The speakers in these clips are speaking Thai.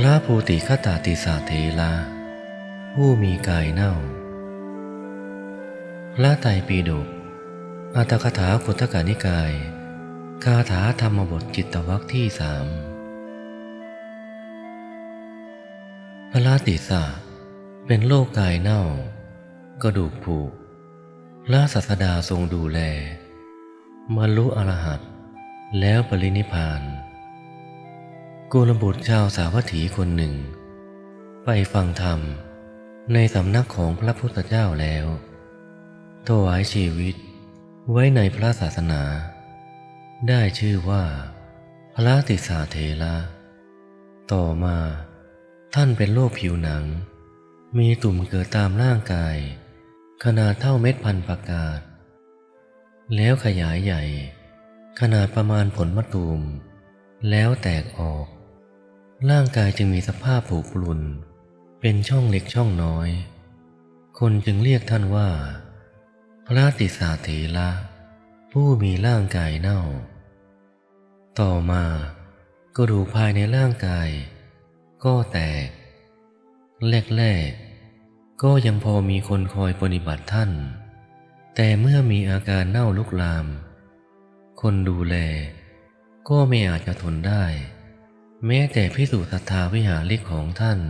พระภูติคตาติสาเทระผู้มีกายเน่า พระไตรปิฎกอัตถกถาคุตกานิกาย คาถาธรรมบทจิตวัคที่สามพระติสาเป็นโรคกายเน่า กระดูกผุพระศาสดาทรงดูแลบรรลุอรหัตแล้วปรินิพาน กุลบุตรชาวสาวัตถีคนหนึ่ง ไปฟังธรรมในสำนักของพระพุทธเจ้าแล้วถวายชีวิตไว้ในพระศาสนา ได้ชื่อว่า พระติสาเทระต่อมาท่านเป็นโรคผิวหนัง มีตุ่มเกิดตามร่างกาย ขนาดเท่าเม็ดพันประกาศ แล้วขยายใหญ่ ขนาดประมาณผลมะตูม แล้วแตกออก ร่างกายจึงมีสภาพผุพรุน เป็นช่องเล็กช่องน้อย คนจึงเรียกท่านว่า พระติสาเถระผู้มีร่างกายเน่า ต่อมาก็ดูกภายในร่างกาย ก็แตก แรกๆ ก็ยังพอมีคนคอยปฏิบัติท่าน แต่เมื่อมีอาการเน่าลุกลาม คนดูแล ก็ไม่อาจจะทนได้ แม้แต่พิสูจน์ศรัทธาวิหาริกของท่าน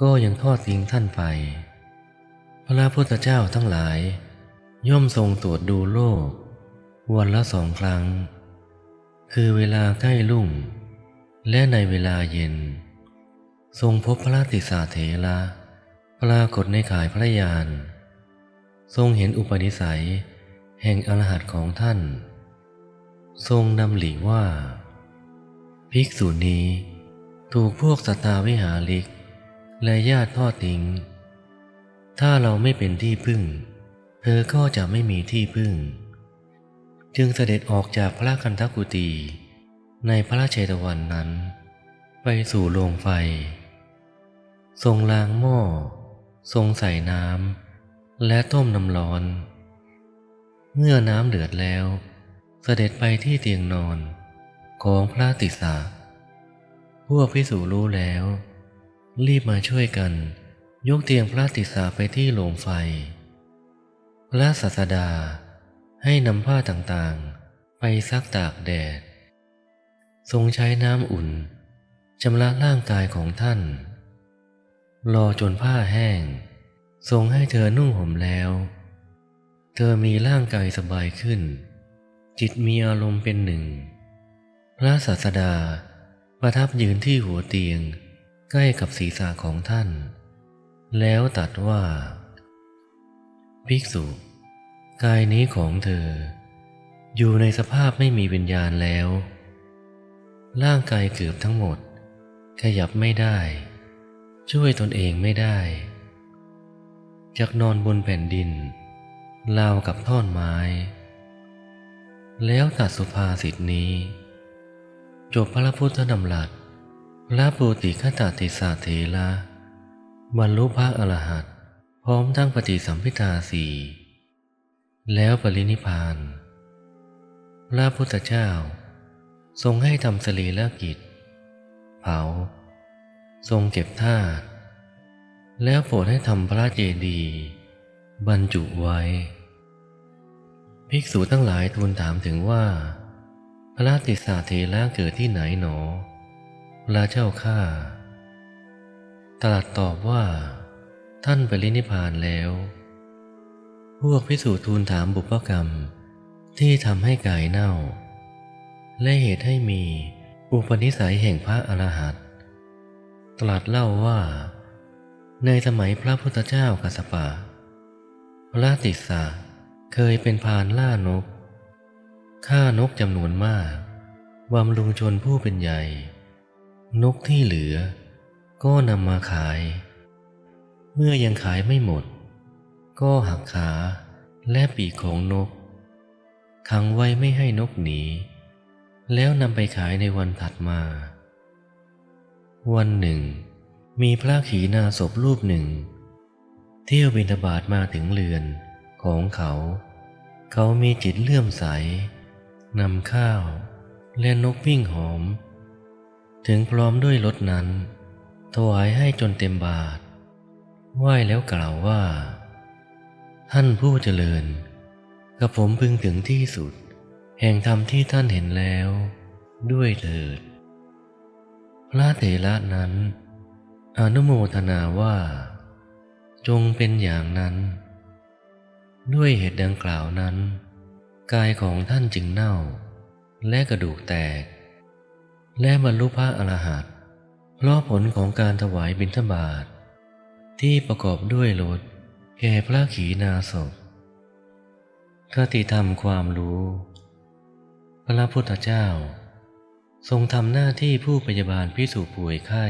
ก็ยังทอดทิ้งท่านไป พระพุทธเจ้าทั้งหลาย ย่อมทรงตรวจดูโลก วันละสองครั้ง คือเวลาใกล้ลุ่งและในเวลาเย็น ทรงพบพระติสาเถระปรากฏในข่ายพระยาน ทรงเห็นอุปนิสัยแห่งอรหัตของท่าน ทรงนำหลีว่า ภิกษุนี้ถูกพวกสตาวิหาริก และญาติทอดทิ้ง ถ้าเราไม่เป็นที่พึ่ง เธอก็จะไม่มีที่พึ่ง จึงเสด็จออกจากพระคันธกุตีในพระเชตวันนั้น ไปสู่โรงไฟ ทรงล้างหม้อ ทรงใส่น้ำและต้มน้ำร้อน เมื่อน้ำเดือดแล้ว เสด็จไปที่เตียงนอน ของพระติสาพวกพิสูรู้แล้ว รีบมาช่วยกัน ยกเตียงพระติสาไปที่โรงไฟ พระศาสดาให้นำผ้าต่างๆ ไปซักตากแดด ทรงใช้น้ำอุ่นชำระร่างกายของท่าน รอจนผ้าแห้ง ทรงให้เธอนุ่งห่มแล้ว เธอมีร่างกายสบายขึ้น จิตมีอารมณ์เป็นหนึ่ง ระศาสดาประทับยืนที่หัวเตียงใกล้กับศีรษะของท่าน แล้วตัดว่า ภิกษุ กายนี้ของเธอ อยู่ในสภาพไม่มีวิญญาณแล้ว ร่างกายเกือบทั้งหมด ขยับไม่ได้ ช่วยตนเองไม่ได้จากนอนบนแผ่นดินราวกับท่อนไม้ แล้วตัดสุภาษิตนี้ จบพระพุทธดำรัสพระปูติคตาติสาเทระบรรลุพระอรหันต์พร้อมทั้งปฏิสัมพิทาสี่แล้วปรินิพาน พระพุทธเจ้า ทรงให้ทำสรีระกิจ เผา ทรงเก็บธาตุแล้วโปรดให้ทำพระเจดีย์บรรจุไว้ ภิกษุทั้งหลายทูลถามถึงว่า พระติสาเทระเกิดที่ไหนหนอพระเจ้าข้าตรัสตอบว่า ท่านไปรินิพพานแล้ว พวกพิสูจทูลถามบุพกรรมที่ทำให้กายเน่า และเหตุให้มีอุปนิสัยแห่งพระอรหันต์ตรัสเล่าว่า ในสมัยพระพุทธเจ้ากัสปะพระติสสะเคยเป็นพานล่านก ฆ่านกจำนวนมากบำรุงชนผู้เป็นใหญ่ นกที่เหลือ ก็นำมาขาย เมื่อยังขายไม่หมด ก็หักขาและปีกของนก ขังไว้ไม่ให้นกหนี แล้วนำไปขายในวันถัดมา วันหนึ่ง มีพระขีณาสพรูปหนึ่ง เที่ยวบิณฑบาตมาถึงเรือนของเขา เขามีจิตเลื่อมใส นำข้าว และนกวิ่งหอม ถึงพร้อมด้วยรถนั้น ถวายให้จนเต็มบาท ไหว้แล้วกล่าวว่า ท่านผู้เจริญ กับผมพึงถึงที่สุด แห่งธรรมที่ท่านเห็นแล้ว ด้วยเถิด พระเถระนั้น อนุโมทนาว่า จงเป็นอย่างนั้น ด้วยเหตุดังกล่าวนั้น กายของท่านจึงเน่า และกระดูกแตก และบรรลุพระอรหันต์เพราะผลของการถวายบิณฑบาต ที่ประกอบด้วยรถแก่พระขีณาสพคติธรรมความรู้ พระพุทธเจ้า ทรงทำหน้าที่ผู้พยาบาลพิสูจป่วยไข้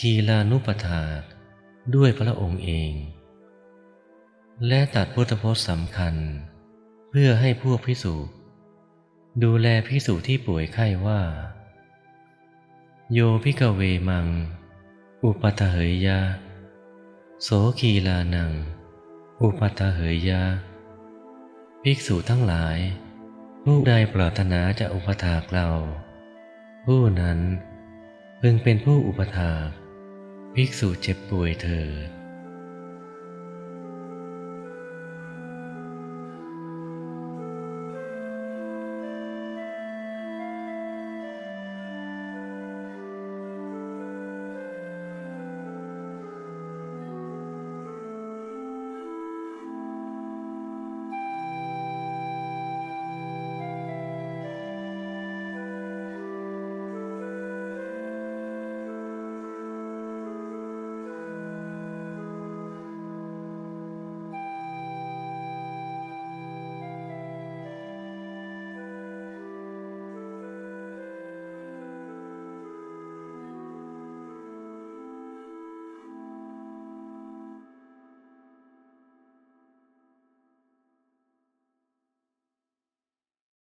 กีลานุปถาด้วยพระองค์เอง และตัดพุทธพจน์สำคัญ เพื่อให้พวกพิสูจดูแลพิสูจที่ป่วยไข้ว่า โยพิกเวมัง อุปัฏเหยยา โสคีลานัง อุปัฏเหยยา ภิกษุทั้งหลาย ผู้ใดปรารถนาจะอุปถากเรา ผู้นั้นพึงเป็นผู้อุปถาก ภิกษุเจ็บป่วยเถิด